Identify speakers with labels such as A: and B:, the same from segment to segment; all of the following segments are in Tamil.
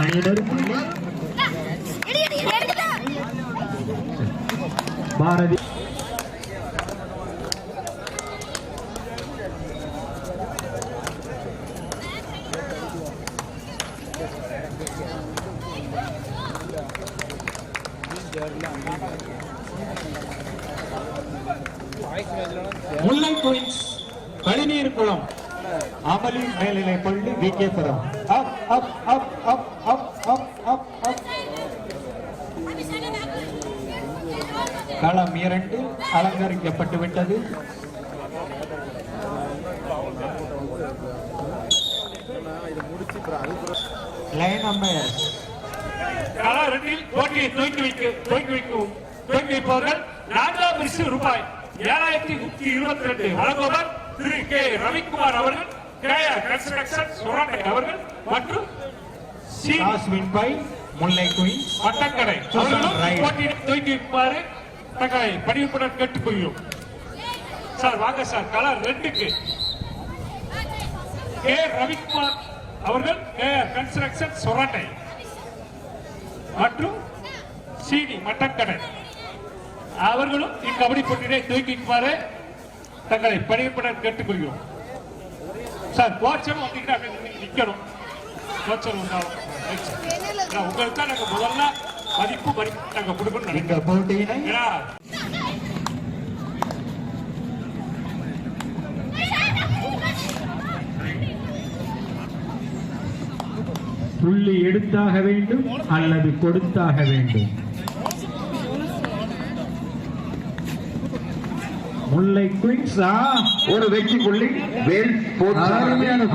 A: வீரர்களுக்கு
B: முல்லை.
C: குயில்
B: பாரதி. குளம் அமலி மேல்நிலை பள்ளி வி கே புரம். அப் அப் அப் அப் அப் அப் அப் அப். களம் இரண்டு அலங்கரிக்கப்பட்டு விட்டது. லைன்
D: ரெண்டில் போட்டியை துவக்கி வைக்க துவக்கி வைக்கும் துவக்கி வைப்பவர்கள் ராஜா பரிசு ரூபாய் ஏழாயிரத்தி நூத்தி இருபத்தி ரெண்டு வழங்குபவர் திரு கே ரவிக்குமார் அவர்கள் கேயா கன்ஸ்ட்ரக்ஷன் சுரண்டை அவர்கள் மற்றும் C
B: toss win by Mullai Queens
D: Vattakadai அவர்களும் போட்டியை வைக்குமாறு தங்களை பணிவுடன் சார் வாங்க சார் கலர் ரெண்டுக்கு. கே ரவிக்குமார் அவர்கள் கேஆர் கன்ஸ்ட்ரக்ஷன் சொரண்டை மற்றும் சீனி மட்டக்கடை அவர்களும் இக்கபடி போட்டியை துவக்கிக்குமாறு தங்களை பணிவுடன் கேட்டுக்கொள்கிறோம். சார் கோச்சரும் வந்தீங்கன்னா நிக்கணும். கோச்சர் உண்டாகும் உங்களுக்கு தான் நாங்க முதல்ல மதிப்பு மதிப்பு நாங்க கொடுக்கணும் நினைக்கிறோம். ஏன்னா
B: புள்ளி எடுத்தாக வேண்டும் அல்லது கொடுத்தாக வேண்டும். முல்லை குயின்ஸா
E: ஒரு வெற்றி புள்ளி. வேல்
B: அருமையான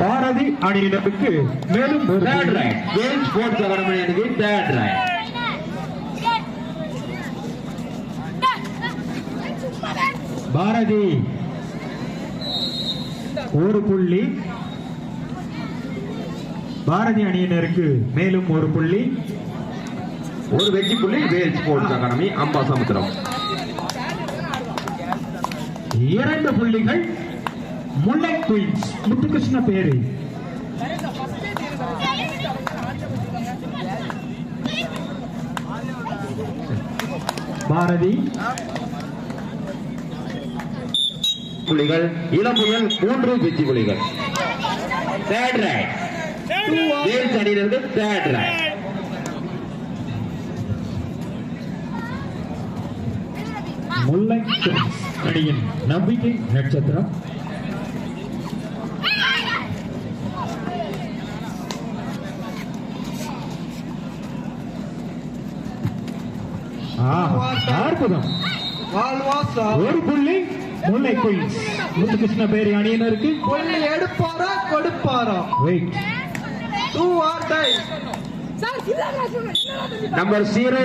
B: பாரதி அணியினருக்கு மேலும்
E: third. Right Vel sports academy அணிக்கு தேர்ட்
B: பாரதி ஒரு புள்ளி. பாரதி அணியினருக்கு மேலும் ஒரு புள்ளி.
E: ஒரு வெற்றி புள்ளி. வேல் ஸ்போர்ட்ஸ் அகாடமி அம்பா சமுத்திரம்
B: இரண்டு புள்ளிகள் முல்லை குயின்ஸ் முத்துகிருஷ்ண பேரு. பாரதி.
E: புள்ளிகள் இளம்புயல் மூன்று வெற்றி புள்ளிகள். தேர்ட் ரைட் அணியினருக்கு தேர்ட் ரைட்
B: முல்லை அணியின் நம்பிக்கை நட்சத்திரம். அற்புதம். ஒரு புள்ளி முல்லை குயின்ஸ் முத்துகிருஷ்ண பேரி அணியினருக்கு.
A: புள்ளி எடுப்பாரா கொடுப்பாரா?
B: Wait
A: do or die
E: number zero.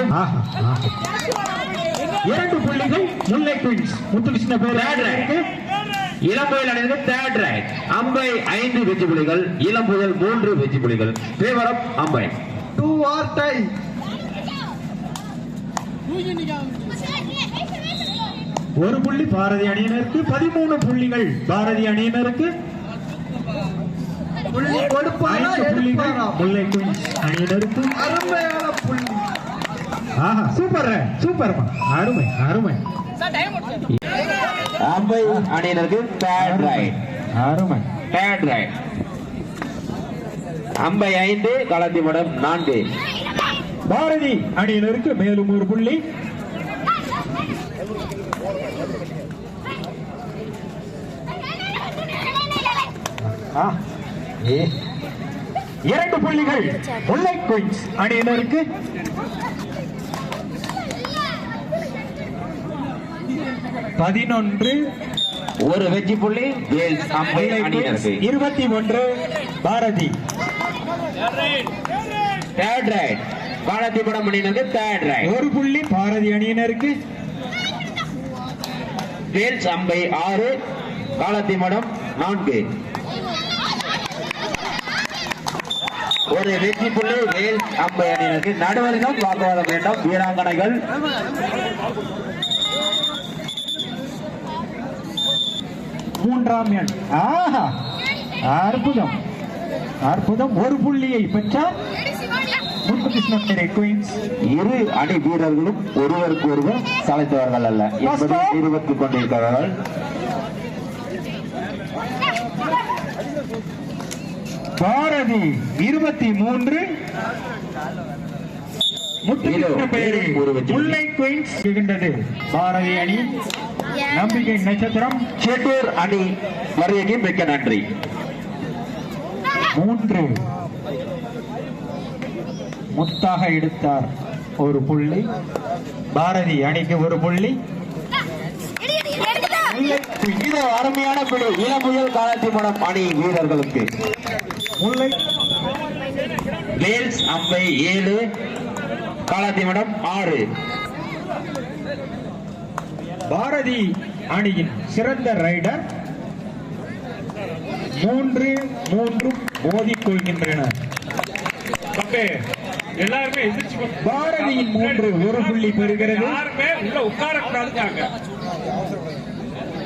B: இரண்டு புள்ளிகள் முல்லை குயின்ஸ் முத்துகிருஷ்ண பேரி
E: இளம்புயல் அணியினருக்கு தேர்ட் ரைட் அம்பை ஐந்து வெற்றி புள்ளிகள் இளம்புயல் மூன்று வெற்றி புள்ளிகள். Favour of Ambai
A: do or die
B: ஒரு புள்ளி பாரதி அணியினருக்கு பதிமூணு புள்ளிகள் பாரதி அணியினருக்கு
A: புள்ளி கொடுப்பாரா
B: ஐந்து புள்ளிகள்
A: எடுப்பாரா
B: முல்லை குயின்ஸ் அணியினருக்கு
A: அருமையான புள்ளி.
B: ஆஹா சூப்பர் சூப்பர்மா அருமை அருமை.
E: அம்பை அணியினருக்கு தேர்ட் ரைட்
B: அருமை.
E: தேர்ட் ரைட் அம்பை ஐந்து களத்தி மடம் நான்கு.
B: பாரதி அணியினருக்கு மேலும் ஒரு புள்ளி. ஆ. இரண்டு புள்ளிகள். முல்லை குயின்ஸ் அணியினருக்கு பதினொன்று.
E: ஒரு வெற்றி புள்ளி
B: இருபத்தி ஒன்று. பாரதி.
E: தேர்ட் ரைட் களத்தி மடம் அணியினருக்கு தேர்ட் ரைட்
B: ஒரு புள்ளி பாரதி அணியினருக்கு
E: வேல்ஸ் அம்பை ஆறு. காலத்தி மடம் நான்கு. ஒரு வெற்றி புள்ளி வேல்ஸ் அம்பை அணியினருக்கு நடுவரிடம் வாக்குவாதம் வேண்டாம். வீராங்கனைகள்.
B: மூன்றாம் எண். ஆஹா! அற்புதம். அற்புதம். ஒரு புள்ளியை குயின்ஸ்
E: இரு அணி வீரர்களும் ஒருவருக்கு ஒருவர் சளைத்தவர்கள் அல்ல. என்பதை நிரூபித்துக் கொண்டிருக்கிறார்கள்.
B: பாரதி இருபத்தி மூன்று. பாரதி அணி. நம்பிக்கை நட்சத்திரம்.
E: செட்டூர் அணி வருகைக்கு மிக்க நன்றி.
B: மூன்று. முத்தாக எடுத்தார் ஒரு புள்ளி. பாரதி அணிக்கு ஒரு புள்ளி.
E: இது அருமையான பிடி இளமுயல் காலத்திமடம் அணி வீரர்களுக்கு. வேல்ஸ் அம்பை ஏழு. காலத்திமடம் ஆறு.
B: பாரதி அணியின் சிறந்த ரைடர் மூன்று மூன்றும் மோதிக் கொள்கின்றனர்.
D: எல்லாருமே
B: பாரதியின் மூன்று ஒரு புள்ளி பெறுகிறது.
D: யாருமே உள்ள உட்காரக்கூடாதுக்காங்க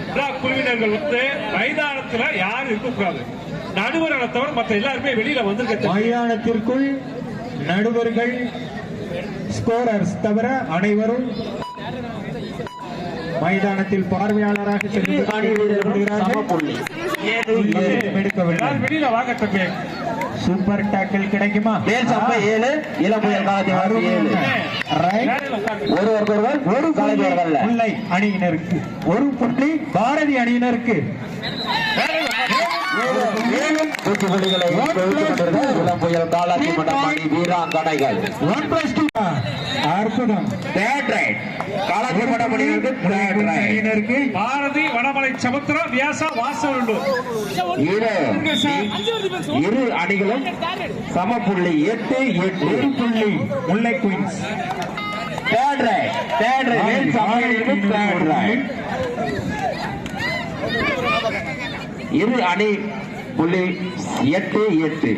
D: எல்லா குழுவினர்கள் வந்து மைதானத்துல யாரும் இருக்கக்கூடாது. நடுவர்களை தவிர மத்த எல்லாருமே வெளியில வந்திருக்க
B: மைதானத்திற்குள் நடுவர்கள் ஸ்கோரர்ஸ் தவிர அனைவரும் மைதானத்தில் பார்வையாளராக சென்று
D: வெளியில வாங்க தம்பி
B: சூப்பர் டாக்கிள் கிடைக்குமா?
E: அம்பை ஏழு? இளமுயல் ஏழு.
D: உட்காருங்க.
E: ஒருவருக்கொருவர்
B: ஒரு முல்லை அணியினருக்கு. ஒரு புள்ளி பாரதி அணியினருக்கு.
E: குவித்துக் கொண்டிருக்கிற இளம்புயல் காலத்திமடம் அணி வீராங்கனைகள்.
B: அற்புதம்.
D: பாரதி வடமலை சமுத்திரம் வியாசா வாசவல்லூர்.
E: இரு. இரு அணிகளும் சம புள்ளி எட்டு எட்டு.
B: ஒரு புள்ளி. Mullai Queens.
E: Third right third right third right இரு அணி புள்ளி எட்டு எட்டு.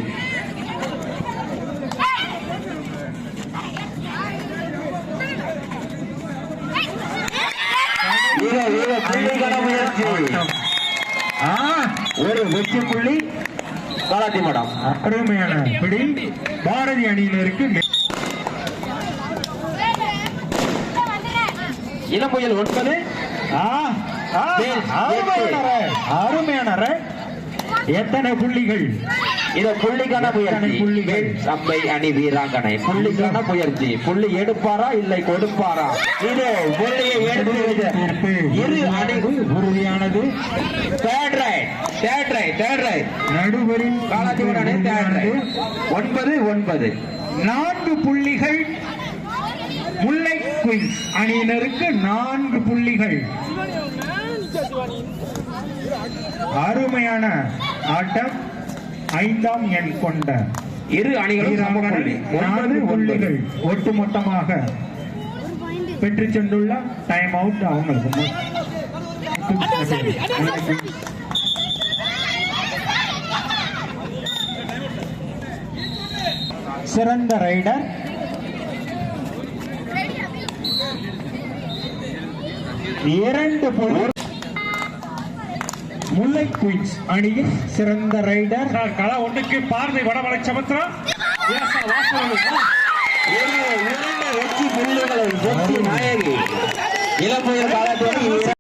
E: ஒரு வெற்றி புள்ளி காலாத்திமடம்
B: அருமையான பிடி. பாரதி அணியினருக்கு
E: இளம்புயல் ஒன்பது.
B: ஆ, அருமையான. எத்தனை புள்ளிகள்?
E: இது புள்ளிக்கான முயற்சி
B: எத்தனை புள்ளிகள்?
E: சம்பை அணி வீராங்கனை. புள்ளிக்கான முயற்சி புள்ளி எடுப்பாரா இல்லை கொடுப்பாரா? இது புள்ளியை எடுத்து இரு அணி.
B: உறுதியானது.
E: Third right third right third right
B: நடுவரின்
E: காலாத்திமட அணி. தேர்ட். ரைட் ஒன்பது ஒன்பது.
B: நான்கு புள்ளிகள். முல்லை குயின்ஸ் அணியினருக்கு நான்கு புள்ளிகள். அருமையான ஆட்டம் ஐந்தாம் எண் கொண்ட
E: இரு அணிகளும்
B: புள்ளிகள் ஒட்டுமொத்தமாக பெற்று சென்றுள்ள டைம் அவுட் அவங்களுக்கு சிறந்த ரைடர் இரண்டு புள்ளி முல்லை குயின்ஸ் அணியின் சிறந்த ரைடர்.
D: சார் கள ஒன்றுக்கு பாரதி வடமலை சமுத்திரம்.
E: வெற்றி புள்ளிகளை வெற்றி நாயகி. இளம்புயல் காலத்தில்